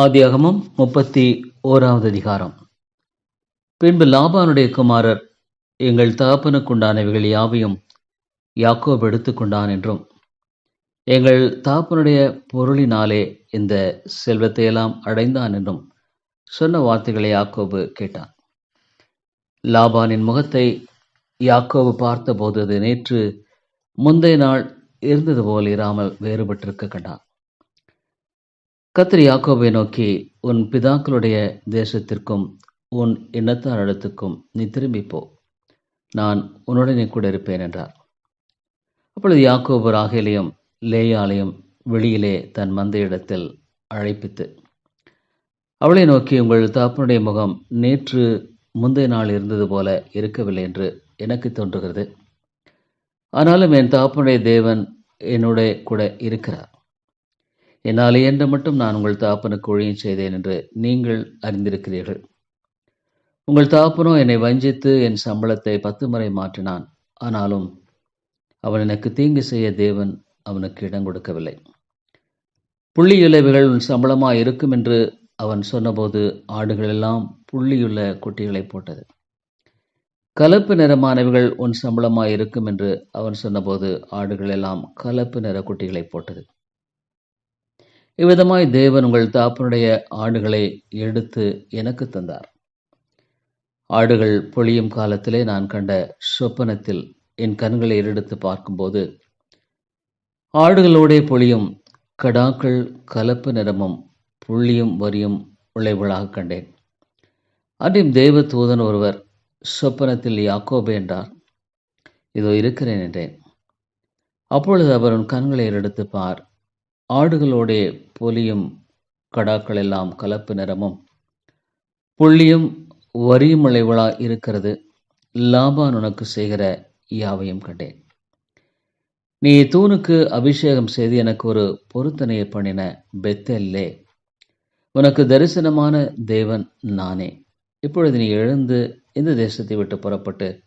ஆதியாகமும் முப்பத்தி ஓராவது அதிகாரம். பின்பு லாபானுடைய குமாரர் எங்கள் தகப்பனுக்குண்டானவைகள் யாவையும் யாக்கோப் எடுத்துக்கொண்டான் என்றும் எங்கள் தகப்பனுடைய பொருளினாலே இந்த செல்வத்தையெல்லாம் அடைந்தான் என்றும் சொன்ன வார்த்தைகளை யாக்கோபு கேட்டான். லாபானின் முகத்தை யாக்கோபு பார்த்தபோது அது நேற்று முந்தைய நாள் இருந்தது போல் இராமல் வேறுபட்டிருக்க கண்டான். கத்திரி யாக்கோவை நோக்கி உன் பிதாக்களுடைய தேசத்திற்கும் உன் இனத்தாரிடத்துக்கும் நீ திரும்பி போ. நான் உன்னுடனே கூட இருப்பேன் என்றார். அப்பொழுது யாக்கோபு ராகேலையும் லேயாலையும் வெளியிலே தன் மந்தையிடத்தில் அழைப்பித்து அவளை நோக்கி உங்கள் தாப்பனுடைய முகம் நேற்று முந்தைய நாள் இருந்தது போல இருக்கவில்லை என்று எனக்கு தோன்றுகிறது. ஆனாலும் என் தாப்பனுடைய தேவன் என்னுடைய கூட இருக்கிறார். என்னால் இயன்ற மட்டும் நான் உங்கள் தாப்பனுக்கு ஒழியம் செய்தேன் என்று நீங்கள் அறிந்திருக்கிறீர்கள். உங்கள் தாப்பனோ என்னை வஞ்சித்து என் சம்பளத்தை பத்து முறை மாற்றினான். ஆனாலும் அவன் எனக்கு தீங்கு செய்ய தேவன் அவனுக்கு இடம் கொடுக்கவில்லை. புள்ளியுள்ளவைகள் உன் சம்பளமாக இருக்கும் என்று அவன் சொன்னபோது ஆடுகள் எல்லாம் புள்ளியுள்ள குட்டிகளை போட்டது. கலப்பு நிறமானவைகள் உன் சம்பளமாக இருக்கும் என்று அவன் சொன்னபோது ஆடுகள் எல்லாம் கலப்பு நிற குட்டிகளை போட்டது. இவ்விதமாய் தேவன் உங்கள் தாப்பனுடைய ஆடுகளை எடுத்து எனக்கு தந்தார். ஆடுகள் பொழியும் காலத்திலே நான் கண்ட சொப்பனத்தில் என் கண்களை எடுத்து பார்க்கும்போது ஆடுகளோடே பொழியும் கடாக்கள் கலப்பு நிறமும் புள்ளியும் வரியும் விளைவுகளாக கண்டேன். அன்றையும் தேவ தூதன் ஒருவர் சொப்பனத்தில் யாக்கோபே என்றார் இதோ இருக்கிறேன் என்றேன். அப்பொழுது அவர் உன் கண்களை எடுத்து பார் ஆடுகளோடே பொலியும் கடாக்கள் எல்லாம் கலப்பு நிறமும். புள்ளியும் வரியும் இருக்கிறது. லாபான் உனக்கு செய்கிற யாவையும் கண்டேன். நீ தூணுக்கு அபிஷேகம் செய்து எனக்கு ஒரு பொருத்தனையை பண்ணின பெத்தல்லே. உனக்கு தரிசனமான தேவன் நானே. இப்பொழுது நீ எழுந்து இந்த தேசத்தை விட்டு புறப்பட்டு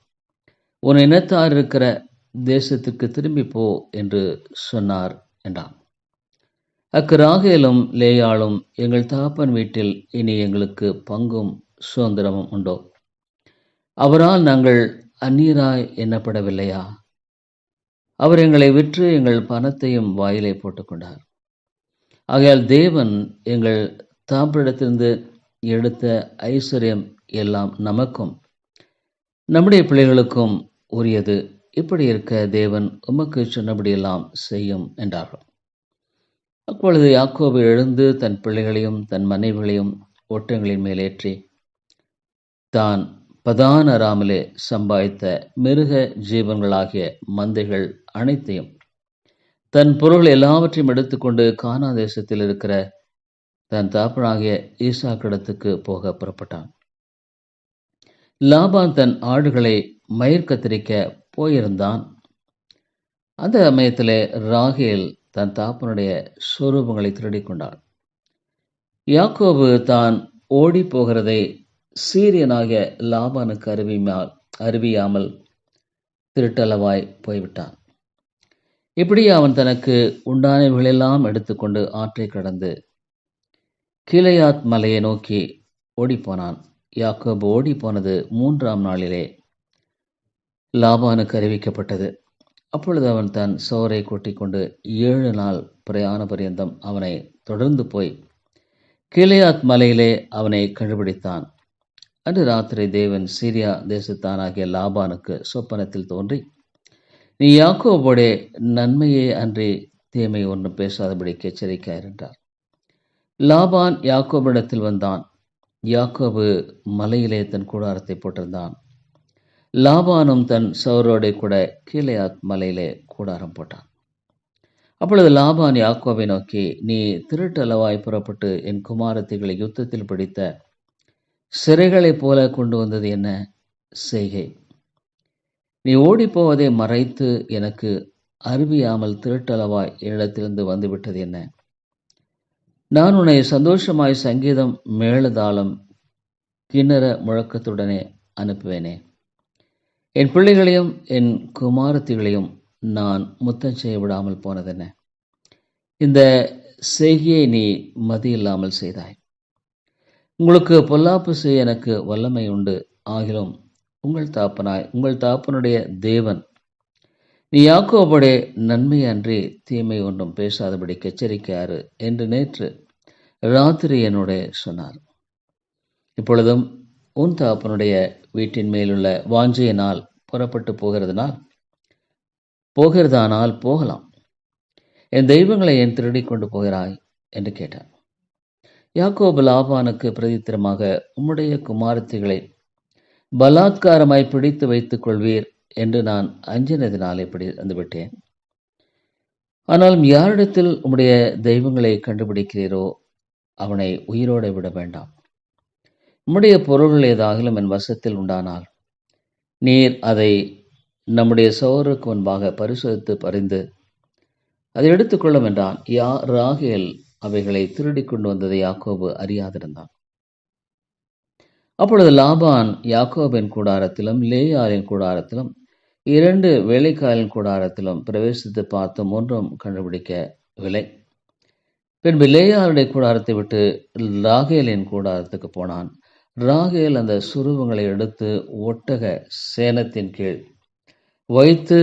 உன் இனத்தார் இருக்கிற தேசத்துக்கு திரும்பி போ என்று சொன்னார் என்றான். அக்கு ராகேலும் லேயாளும் எங்கள் தகப்பன் வீட்டில் இனி எங்களுக்கு பங்கும் சுதந்திரமும் உண்டோ? அவரால் நாங்கள் அந்நீராய் எண்ணப்படவில்லையா? அவர் எங்களை விற்று எங்கள் பணத்தையும் வாயிலை போட்டுக்கொண்டார் ஆகையால் தேவன் எங்கள் தாப்பிடத்திலிருந்து எடுத்த ஐஸ்வர்யம் எல்லாம் நமக்கும் நம்முடைய பிள்ளைகளுக்கும் உரியது. இப்படி இருக்க தேவன் உமக்கு சொன்னபடியெல்லாம் செய்யும் என்றார்கள். அப்பொழுது யாக்கோபு எழுந்து தன் பிள்ளைகளையும் தன் மனைவிகளையும் ஓட்டங்களின் மேலேற்றி தான் பதானராமலே சம்பாதித்த மிருக ஜீவன்களாகிய மந்தைகள் அனைத்தையும் தன் பொருள் எல்லாவற்றையும் எடுத்துக்கொண்டு கானா தேசத்தில் இருக்கிற தன் தாப்பனாகிய ஈசாக்கிடத்துக்கு போக புறப்பட்டான். லாபான் தன் ஆடுகளை மயிர் கத்திரிக்க போயிருந்தான். அந்த சமயத்திலே ராகேல் தன் தாப்பனுடைய சொரூபங்களை திருடிக்கொண்டான். யாக்கோபு தான் ஓடி போகிறதை சீரியனாகிய லாபானுக்கு அறிவியால் அறிவியாமல் திருட்டளவாய் போய்விட்டான். இப்படி அவன் தனக்கு உண்டானவைகளெல்லாம் எடுத்துக்கொண்டு ஆற்றை கடந்து கிளையாத் மலையை நோக்கி ஓடிப்போனான் யாக்கோபு ஓடி போனது மூன்றாம் நாளிலே லாபானுக்கு அறிவிக்கப்பட்டது. அப்பொழுது அவன் தன் சோரை கொட்டிக்கொண்டு ஏழு நாள் பிரயாண பரியந்தம் அவனை தொடர்ந்து போய் கிளையாத் மலையிலே அவனை கண்டுபிடித்தான். அன்று ராத்திரி தேவன் சீரியா தேசத்தானாகிய லாபானுக்கு சொப்பனத்தில் தோன்றி நீ யாக்கோபோடே நன்மையே அன்றி தீமை ஒன்றும் பேசாதபடிக்கு எச்சரிக்கையார் என்றார் லாபான் யாக்கோபிடத்தில் வந்தான். யாக்கோபு மலையிலே தன் கூடாரத்தை போட்டிருந்தான். லாபானும் தன் சௌரோடே கூட கீழையாத் மலையிலே கூடாரம் போட்டான். அப்பொழுது லாபான் யாக்கோவை நோக்கி நீ திருட்டளவாய் புறப்பட்டு என் குமாரத்திகளை யுத்தத்தில் பிடித்த சிறைகளைப் போல கொண்டு வந்தது என்ன? செய்கை. நீ ஓடிப்போவதை மறைத்து எனக்கு அறிவியாமல் திருட்டளவாய் என்னிடத்திலிருந்து வந்துவிட்டது என்ன? நான் உன்னை சந்தோஷமாய் சங்கீதம் மேளதாளம் கிண்ணற முழக்கத்துடனே அனுப்புவேனே. என் பிள்ளைகளையும் என் குமாரத்திகளையும் நான் முத்தம் செய்ய விடாமல் போனதென்ன? இந்த செய்கையை நீ மதியில்லாமல் செய்தாய். உங்களுக்கு பொல்லாப்பு செய்ய எனக்கு வல்லமை உண்டு. ஆகிலும் உங்கள் தாப்பனாய் உங்கள் தாப்பனுடைய தேவன் நீ யாக்கோபுடைய நன்மை அன்றி தீமை ஒன்றும் பேசாதபடி எச்சரிக்கையாரு என்று நேற்று ராத்திரி என்னுடைய சொன்னார். இப்பொழுதும் உன் தகப்பனுடைய வீட்டின் மேலுள்ள வாஞ்சையினால் புறப்பட்டு போகிறதுனால் போகிறதானால் போகலாம். என் தெய்வங்களை என் திருடி கொண்டு போகிறாய்? என்று கேட்டான். யாக்கோபு லாபானுக்கு பிரதித்திரமாக உம்முடைய குமாரத்திகளை பலாத்காரமாய் பிடித்து வைத்துக் கொள்வீர் என்று நான் அஞ்சினதினால் இப்படி வந்துவிட்டேன். ஆனாலும் யாரிடத்தில் உம்முடைய தெய்வங்களை கண்டுபிடிக்கிறீரோ அவனை உயிரோடு விட வேண்டாம். உம்முடைய பொருள்கள் ஏதாகிலும் என் வசத்தில் உண்டானால் நீர் அதை நம்முடைய சோருக்கு முன்பாக பரிசோதித்து பறிந்து அதை எடுத்துக்கொள்ளும் என்றான். யா ராகேல் அவைகளை திருடி கொண்டு வந்ததை யாக்கோபு அறியாதிருந்தான். அப்பொழுது லாபான் யாக்கோபின் கூடாரத்திலும் லேயாலின் கூடாரத்திலும் இரண்டு வேலைக்காலின் கூடாரத்திலும் பிரவேசித்து பார்த்தும் ஒன்றும் கண்டுபிடிக்கவில்லை பின்பு லேயாருடைய கூடாரத்தை விட்டு ராகேலின் கூடாரத்துக்கு போனான். ராகேல் அந்த சுருவங்களை எடுத்து ஒட்டக சேனத்தின் கீழ் வைத்து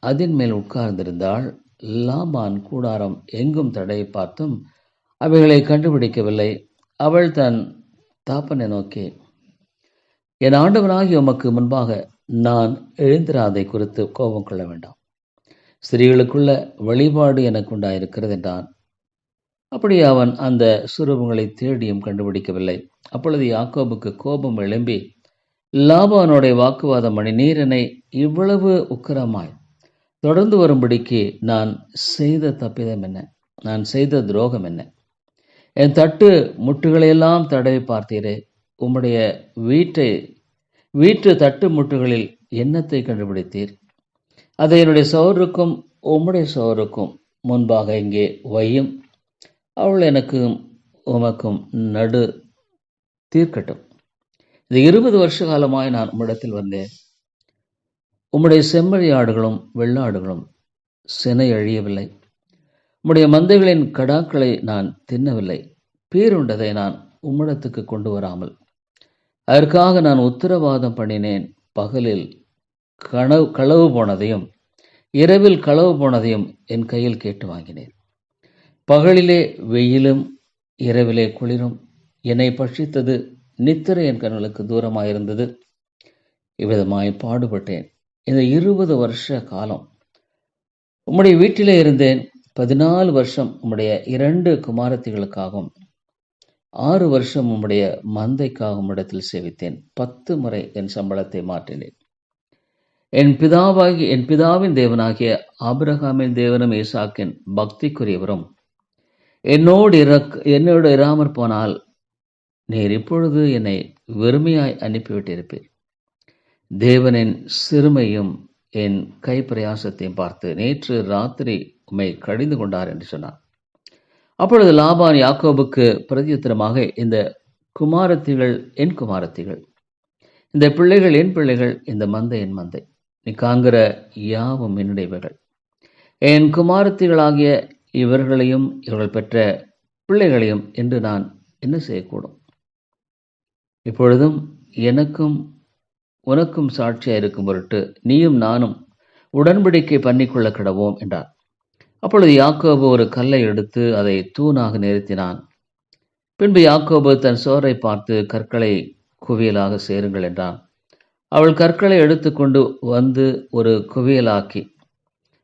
அதன் மேல் உட்கார்ந்திருந்தாள். லாபான் கூடாரம் எங்கும் தடை பார்த்தும் அவைகளை கண்டுபிடிக்கவில்லை. அவள் தன் தாப்பனை நோக்கி என் ஆண்டவனாகி உமக்கு முன்பாக நான் எழுந்திராதை குறித்து கோபம் கொள்ள வேண்டாம். ஸ்திரீகளுக்குள்ள வழிபாடு எனக்கு உண்டாயிருக்கிறது என்றான் அப்படி அவன் அந்த சுரூபங்களை தேடியும் கண்டுபிடிக்கவில்லை. அப்பொழுது யாக்கோபுக்கு கோபம் எழும்பி லாபானுடைய வாக்குவாதம் மணி நீரனை இவ்வளவு உக்கரமாய். தொடர்ந்து வரும்படிக்கு நான் செய்த தப்பிதம் என்ன? நான் செய்த துரோகம் என்ன? என் தட்டு முட்டுகளையெல்லாம் தடவி பார்த்தீரே. உம்முடைய வீட்டை வீட்டு தட்டு முட்டுகளில் எண்ணத்தை கண்டுபிடித்தீர்? அதை என்னுடைய சோருக்கும் உம்முடைய சோருக்கும் முன்பாக இங்கே வையும். அவள் எனக்கும் உமக்கும் நடு தீர்க்கட்டும். இது இருபது வருஷ காலமாய் நான் உம்மிடத்தில் வந்தேன். உம்முடைய செம்மறி ஆடுகளும் வெள்ளாடுகளும் சினை அழியவில்லை. உம்முடைய மந்தைகளின் கடாக்களை நான் தின்னவில்லை. பேருண்டதை நான் உம்மிடத்துக்கு கொண்டு வராமல். அதற்காக நான் உத்தரவாதம் பண்ணினேன். பகலில் கனவு களவு போனதையும் இரவில் களவு போனதையும் என் கையில் கேட்டு வாங்கினேன். பகலிலே வெயிலும் இரவிலே குளிரும் என்னை பட்சித்தது நித்திரை என் கண்களுக்கு தூரமாயிருந்தது. இவ்விதமாய் பாடுபட்டேன். இந்த இருபது வருஷ காலம் உம்முடைய வீட்டிலே இருந்தேன். பதினாலு வருஷம் உம்முடைய இரண்டு குமாரத்திகளுக்காகவும் ஆறு வருஷம் உம்முடைய மந்தைக்காகவும் இடத்தில் சேவித்தேன். பத்து முறை என் சம்பளத்தை மாற்றினேன். என் பிதாவாகி என் பிதாவின் தேவனாகிய ஆபிரகாமின் தேவனும் ஈசாக்கின் பக்திக்குரியவரும் என்னோடு இறக் என்னோடு இராமற் போனால் நீர் இப்பொழுது என்னை வெறுமையாய் அனுப்பிவிட்டிருப்பீர். தேவனின் சிறுமையும் என் கைப்பிரயாசத்தையும் பார்த்து நேற்று ராத்திரி உமை கடிந்து கொண்டார் என்று சொன்னார். அப்பொழுது லாபான் யாக்கோபுக்கு பிரதியுத்தரமாக இந்த குமாரத்திகள் என் குமாரத்திகள் இந்த பிள்ளைகள் என் பிள்ளைகள் இந்த மந்தை என் மந்தை நீ காங்கிற யாவும் என்னுடையவைகள். என் குமாரத்திகளாகிய இவர்களையும் இவர்கள் பெற்ற பிள்ளைகளையும் என்று நான் என்ன செய்யக்கூடும்? இப்பொழுதும் எனக்கும் உனக்கும் சாட்சியாக இருக்கும் பொருட்டு நீயும் நானும் உடன்படிக்கை பண்ணிக்கொள்ள கிடவோம் என்றார். அப்பொழுது யாக்கோபு ஒரு கல்லை எடுத்து அதை தூணாக நிறுத்தினான். பின்பு யாக்கோபு தன் சோரை பார்த்து கற்களை குவியலாக சேருங்கள் என்றான். அவள் கற்களை எடுத்துக்கொண்டு வந்து ஒரு குவியலாக்கி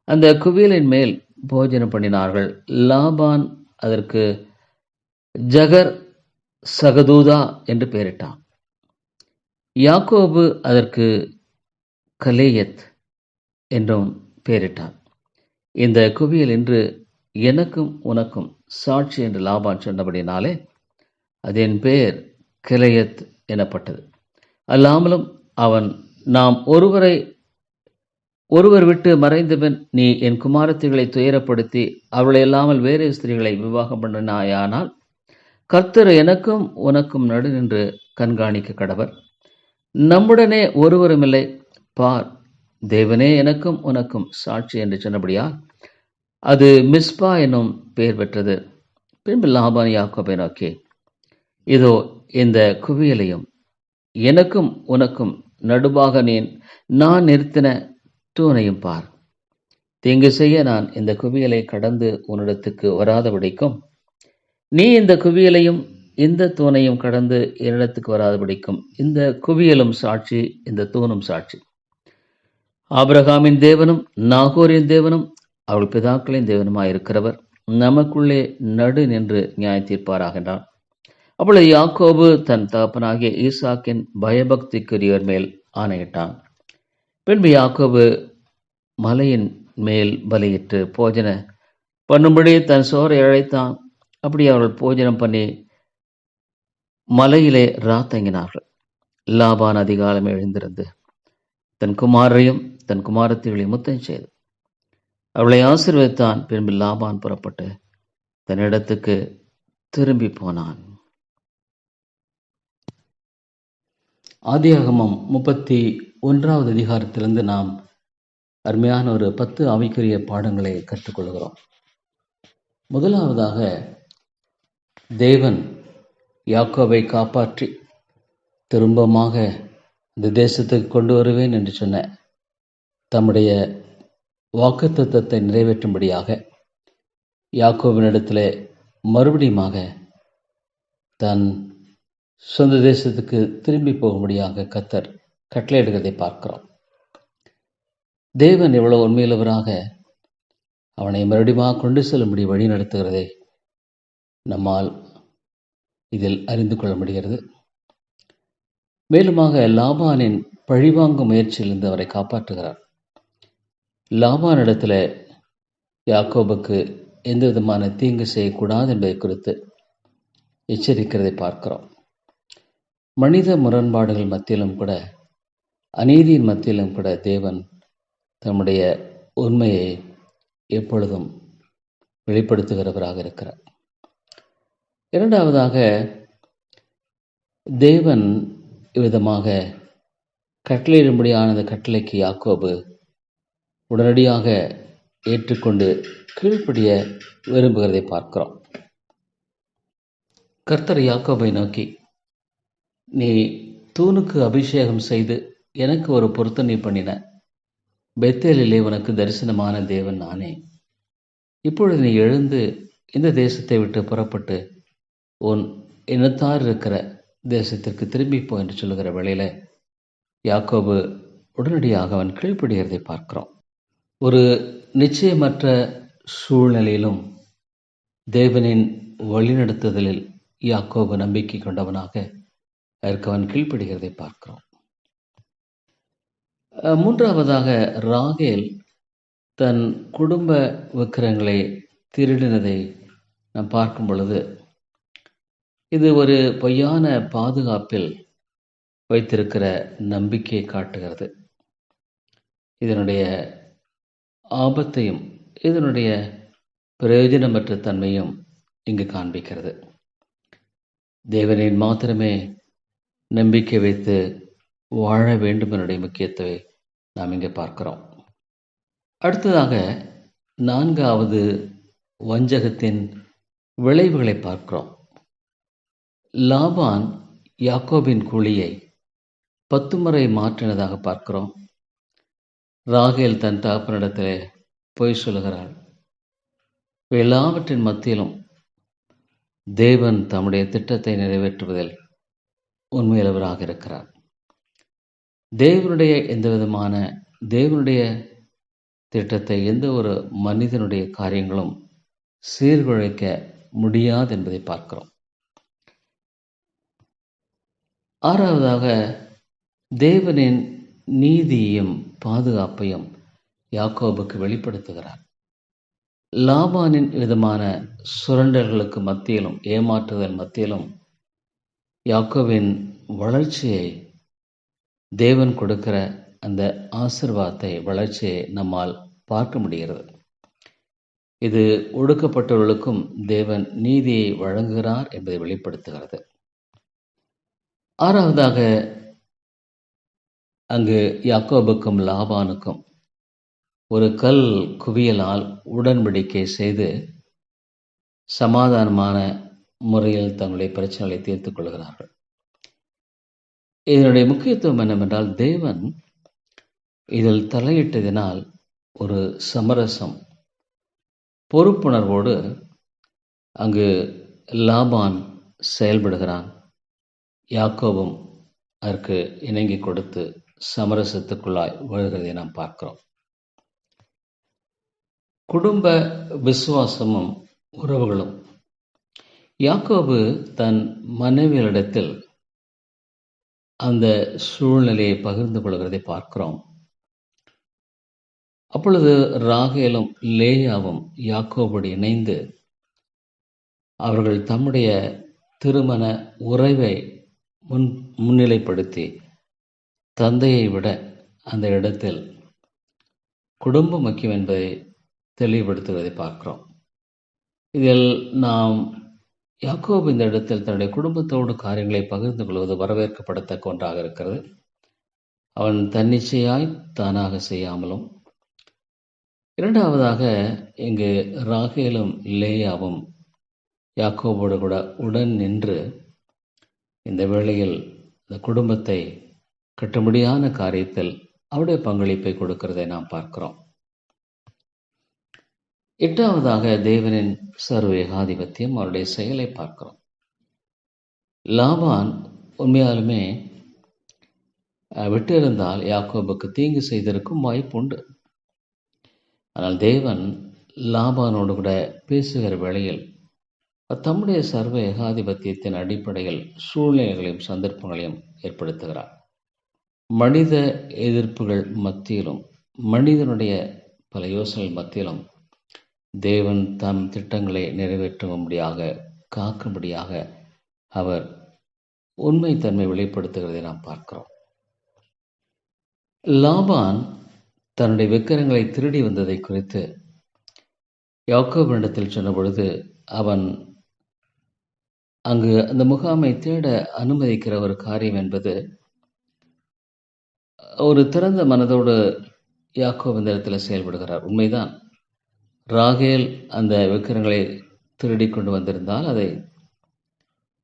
அந்த குவியலின் மேல் போஜனம் பண்ணினார்கள். லாபான் அதற்கு ஜகர் சகதூதா என்று பெயரிட்டான். யாக்கோபு அதற்கு கலேயத் என்றும் பெயரிட்டான். இந்த குவியல் என்று எனக்கும் உனக்கும் சாட்சி என்று லாபான் சொன்னபடினாலே அதன் பெயர் கிளையத் எனப்பட்டது. அல்லாமலும் அவன் நாம் ஒருவரை ஒருவர் விட்டு மறைந்தபின் நீ என் குமாரத்திகளை துயரப்படுத்தி அவளை இல்லாமல் வேறு ஸ்திரீகளை விவாகம் பண்ணினாயானால் கர்த்தர் எனக்கும் உனக்கும் நடு நின்று கண்காணிக்க கடவர். நம்முடனே ஒருவருமில்லை பார் தேவனே எனக்கும் உனக்கும் சாட்சி என்று சொன்னபடியா அது மிஸ்பா என்னும் பெயர் பெற்றது. பின்பு லாபான் யாக்கோபை நோக்கி இதோ இந்த குவியலையும் எனக்கும் உனக்கும் நடுவாக நீ நான் நிறுத்தின தூணையும் பார். தீங்கு செய்ய நான் இந்த குவியலை கடந்து உன்னிடத்துக்கு வராதபடிக்கும் நீ இந்த குவியலையும் இந்த தூணையும் கடந்து என்னிடத்துக்கு வராதபடிக்கும் இந்த குவியலும் சாட்சி இந்த தூணும் சாட்சி. ஆபிரகாமின் தேவனும் நாகூரின் தேவனும் அவள் பிதாக்களின் தேவனுமாயிருக்கிறவர் நமக்குள்ளே நடு நின்று நியாய தீர்ப்பாராகின்றான். அப்பொழுது யாக்கோபு தன் தகப்பனாகிய ஈசாக்கின் பயபக்திக்குரியவர் மேல் ஆணையிட்டான். பின்பு யாக்கோபு மலையின் மேல் பலியிட்டு போஜன பண்ணும்படி தன் சோரை அழைத்தான். அப்படி அவர்கள் போஜனம் பண்ணி மலையிலே ராத்தங்கினார்கள் லாபான் அதிகாலம் எழுந்திருந்து தன் குமாரையும் தன் குமாரத்திகளையும் முத்தம் செய்து அவளை ஆசீர்வதித்தான். பின்பு லாபான் புறப்பட்டு தன் இடத்துக்கு திரும்பி போனான். ஆதியாகமம் முப்பத்தி ஒன்றாவது அதிகாரத்திலிருந்து நாம் அருமையான ஒரு பத்து ஆவிக்குரிய பாடங்களை கற்றுக்கொள்கிறோம். முதலாவதாக தேவன் யாக்கோவை காப்பாற்றி திரும்பமாக இந்த தேசத்துக்கு கொண்டு வருவேன் என்று சொன்ன தம்முடைய வாக்குத்தத்தத்தை நிறைவேற்றும்படியாக யாக்கோவினிடத்தில் மறுபடியுமாக தன் சொந்த தேசத்துக்கு திரும்பி போகும்படியாக கத்தர் கட்டளையிடுகிறதை பார்க்கிறோம். தேவன் எவ்வளவு உண்மையுள்ளவராக அவனை மறுபடியும் கொண்டு செல்லும்படி வழி நடத்துகிறதை நம்மால் இதில் அறிந்து கொள்ள முடிகிறது. மேலுமாக லாபானின் பழிவாங்கும் முயற்சியிலிருந்து அவரை காப்பாற்றுகிறார். லாபானிடத்தில் யாக்கோபுக்கு எந்த விதமான தீங்கு செய்யக்கூடாது என்பதை குறித்து எச்சரிக்கிறதை பார்க்கிறோம். மனித முரண்பாடுகள் மத்தியிலும் கூட அநீதியின் மத்தியிலும் கூட தேவன் தம்முடைய உண்மையை எப்பொழுதும் வெளிப்படுத்துகிறவராக இருக்கிறார். இரண்டாவதாக தேவன் விதமாக கட்டளையிடும்படியான அந்த கட்டளைக்கு யாக்கோபு உடனடியாக ஏற்றுக்கொண்டு கீழ்ப்படிய விரும்புகிறதை பார்க்கிறோம். கர்த்தர் யாக்கோபை நோக்கி நீ தூணுக்கு அபிஷேகம் செய்து எனக்கு ஒரு பொருத்தனை பண்ணின. பெத்தேலிலே உனக்கு தரிசனமான தேவன் நானே. இப்பொழுது நீ எழுந்து இந்த தேசத்தை விட்டு புறப்பட்டு உன் இனத்தார் இருக்கிற தேசத்திற்கு திரும்பி போ என்று சொல்லுகிற வேளையில் யாக்கோபு உடனடியாக அவன் கீழ்ப்படுகிறதை பார்க்கிறோம். ஒரு நிச்சயமற்ற சூழ்நிலையிலும் தேவனின் வழிநடத்துதலில் யாக்கோபு நம்பிக்கை கொண்டவனாக அதற்கு அவன் கீழ்ப்படுகிறதை பார்க்கிறோம். மூன்றாவதாக ராகேல் தன் குடும்ப விக்கிரங்களை திருடினதை நாம் பார்க்கும் பொழுது இது ஒரு பொய்யான பாதுகாப்பில் வைத்திருக்கிற நம்பிக்கையை காட்டுகிறது. இதனுடைய ஆபத்தையும் இதனுடைய பிரயோஜனமற்ற தன்மையும் இங்கு காண்பிக்கிறது. தேவனின் மாத்திரமே நம்பிக்கை வைத்து வாழ வேண்டும் என்னுடைய முக்கியத்தை நாம் இங்கே பார்க்கிறோம். அடுத்ததாக நான்காவது வஞ்சகத்தின் விளைவுகளை பார்க்கிறோம். லாபான் யாக்கோபின் கூலியை பத்து முறை மாற்றினதாக பார்க்கிறோம். ராகேல் தன் தகப்பனிடத்திலே பொய் சொல்கிறாள் எல்லாவற்றின் மத்தியிலும் தேவன் தம்முடைய திட்டத்தை நிறைவேற்றுவதில் உண்மையிலவராக இருக்கிறார். தேவனுடைய எந்த விதமான தேவனுடைய திட்டத்தை எந்த ஒரு மனிதனுடைய காரியங்களும் சீர்குலைக்க முடியாது என்பதை பார்க்கிறோம். ஆறாவதாக தேவனின் நீதியையும் பாதுகாப்பையும் யாக்கோபுக்கு வெளிப்படுத்துகிறார். லாபானின் விதமான சுரண்டல்களுக்கு மத்தியிலும் ஏமாற்றுதல் மத்தியிலும் யாக்கோவின் வளர்ச்சியை தேவன் கொடுக்கிற அந்த ஆசிர்வாதத்தை வளர்ச்சியை நம்மால் பார்க்க முடிகிறது. இது ஒடுக்கப்பட்டவர்களுக்கும் தேவன் நீதியை வழங்குகிறார் என்பதை வெளிப்படுத்துகிறது. ஆறாவதாக அங்கு யாக்கோபுக்கும் லாபானுக்கும் ஒரு கல் குவியலால் உடன்படிக்கை செய்து சமாதானமான முறையில் தங்களுடைய பிரச்சனைகளை தீர்த்து கொள்கிறார்கள். இதனுடைய முக்கியத்துவம் என்னவென்றால் தேவன் இதில் தலையிட்டதினால் ஒரு சமரசம் பொறுப்புணர்வோடு அங்கு லாபான் செயல்படுகிறான். யாக்கோபும் அதற்கு இணங்கி கொடுத்து சமரசத்துக்குள்ளாய் வருகிறதை நாம் பார்க்கிறோம். குடும்ப விசுவாசமும் உறவுகளும். யாக்கோபு தன் மனைவியரிடத்தில் அந்த சூழ்நிலையை பகிர்ந்து கொள்கிறதை பார்க்கிறோம். அப்பொழுது ராகேலும் லேயாவும் யாக்கோபோடு இணைந்து அவர்கள் தம்முடைய திருமண உறவை முன் முன்னிலைப்படுத்தி தந்தையை விட அந்த இடத்தில் குடும்பம் முக்கியம் என்பதை தெளிவுபடுத்துவதை பார்க்கிறோம். இதில் நாம் யாக்கோபு இந்த இடத்தில் தன்னுடைய குடும்பத்தோடு காரியங்களை பகிர்ந்து கொள்வது வரவேற்கப்படத்தக்க ஒன்றாக இருக்கிறது. அவன் தன்னிச்சையாய் தானாக செய்யாமலும் இரண்டாவதாக இங்கு ராகேலும் லேயாவும் யாக்கோபோடு கூட உடன் நின்று இந்த வேளையில் இந்த குடும்பத்தை கட்டும்படியான காரியத்தில் அவருடைய பங்களிப்பை கொடுக்கிறதை நாம் பார்க்கிறோம். எட்டாவதாக தேவனின் சர்வ ஏகாதிபத்தியம் அவருடைய செயலை பார்க்கிறோம். லாபான் உண்மையாலுமே விட்டிருந்தால் யாக்கோபுக்கு தீங்கு செய்திருக்கும் வாய்ப்பு உண்டு ஆனால் தேவன் லாபானோடு கூட பேசுகிற வேளையில் தம்முடைய சர்வ ஏகாதிபத்தியத்தின் அடிப்படையில் சூழ்நிலைகளையும் சந்தர்ப்பங்களையும் ஏற்படுத்துகிறார். மனித எதிர்ப்புகள் மத்தியிலும் மனிதனுடைய பல யோசனைகள் மத்தியிலும் தேவன் தம் திட்டங்களை நிறைவேற்றும்படியாக காக்கும்படியாக அவர் உண்மைத்தன்மை வெளிப்படுத்துகிறதை நாம் பார்க்கிறோம். லாபான் தன்னுடைய விக்கிரங்களை திருடி வந்ததை குறித்து யாக்கோபினிடத்தில் சொன்ன பொழுது அவன் அங்கு அந்த முகாமை தேட அனுமதிக்கிற ஒரு காரியம் என்பது ஒரு திறந்த மனதோடு யாக்கோப் இந்த இடத்துல செயல்படுகிறார். உண்மைதான். ராகேல் அந்த விக்கிரங்களை திருடி கொண்டு வந்திருந்தால் அதை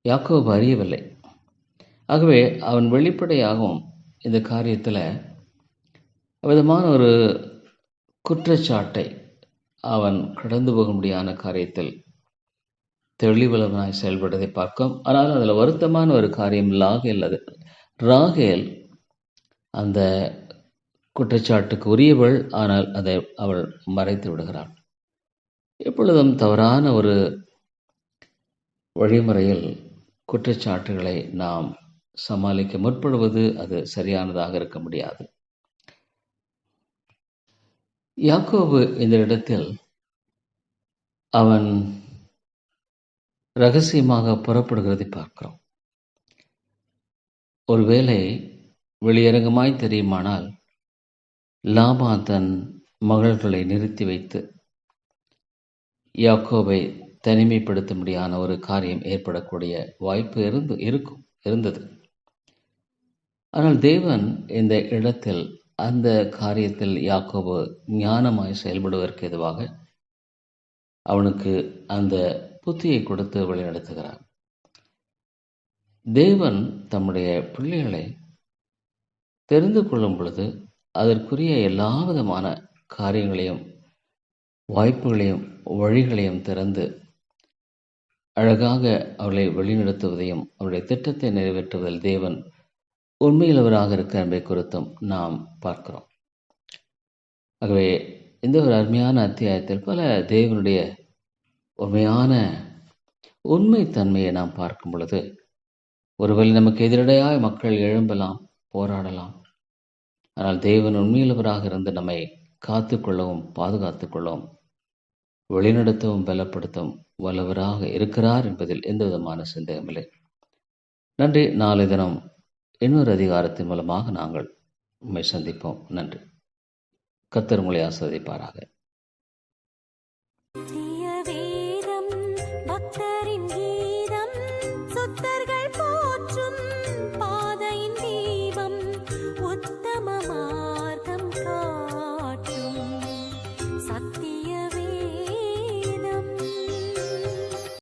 யாக்கோப் அறியவில்லை. ஆகவே அவன் வெளிப்படையாகவும் இந்த காரியத்தில் விதமான ஒரு குற்றச்சாட்டை அவன் கடந்து போக முடியாத காரியத்தில் தெளிவுள்ளவனாய் செயல்படுவதை பார்க்கும். ஆனால் அதில் வருத்தமான ஒரு காரியம் லாகேல் அது. ராகேல் அந்த குற்றச்சாட்டுக்கு உரியவள் ஆனால் அதை அவள் மறைத்து விடுகிறாள். எப்பொழுதும் தவறான ஒரு வழிமுறையில் குற்றச்சாட்டுகளை நாம் சமாளிக்க முற்படுவது அது சரியானதாக இருக்க முடியாது. யாக்கோபு இந்த இடத்தில் அவன் ரகசியமாக புறப்படுகிறதை பார்க்கிறோம். ஒருவேளை வெளியரங்கமாய் தெரியுமானால் லாபா தன் மகள்களை நிறுத்தி வைத்து யாக்கோபை தனிமைப்படுத்தும்படியான ஒரு காரியம் ஏற்படக்கூடிய வாய்ப்பு இருந்து இருக்கும் இருந்தது. ஆனால் தேவன் இந்த இடத்தில் அந்த காரியத்தில் யாக்கோபு ஞானமாய் செயல்படுவதற்கு எதுவாக அவனுக்கு அந்த புத்தியை கொடுத்து வழிநடத்துகிறார். தேவன் தம்முடைய பிள்ளைகளை தெரிந்து கொள்ளும் பொழுது அதற்குரிய எல்லா விதமான காரியங்களையும் வாய்ப்புகளையும் வழிகளையும் திறந்து அழகாக அவர்களை வழிநடத்துவதையும் அவருடைய திட்டத்தை நிறைவேற்றுவதில் தேவன் உண்மையிலவராக இருக்கிற என்பதை குறித்தும் நாம் பார்க்கிறோம். ஆகவே இந்த ஒரு அருமையான அத்தியாயத்தில் பல தேவனுடைய உண்மையான உண்மைத்தன்மையை நாம் பார்க்கும் பொழுது ஒருவேளை நமக்கு எதிரடையாக மக்கள் எழும்பலாம் போராடலாம். ஆனால் தேவன் உண்மையிலவராக இருந்து நம்மை காத்துக்கொள்ளவும் பாதுகாத்துக்கொள்ளவும் வழிநடத்தவும் பலப்படுத்தவும் வல்லவராக இருக்கிறார் என்பதில் எந்த விதமான சந்தேகமில்லை நன்றி. நாளை தினம் இன்னொரு அதிகாரத்தின் மூலமாக நாங்கள் உண்மை சந்திப்போம். நன்றி. கத்தர் உங்களை ஆஸ்வதிப்பாராக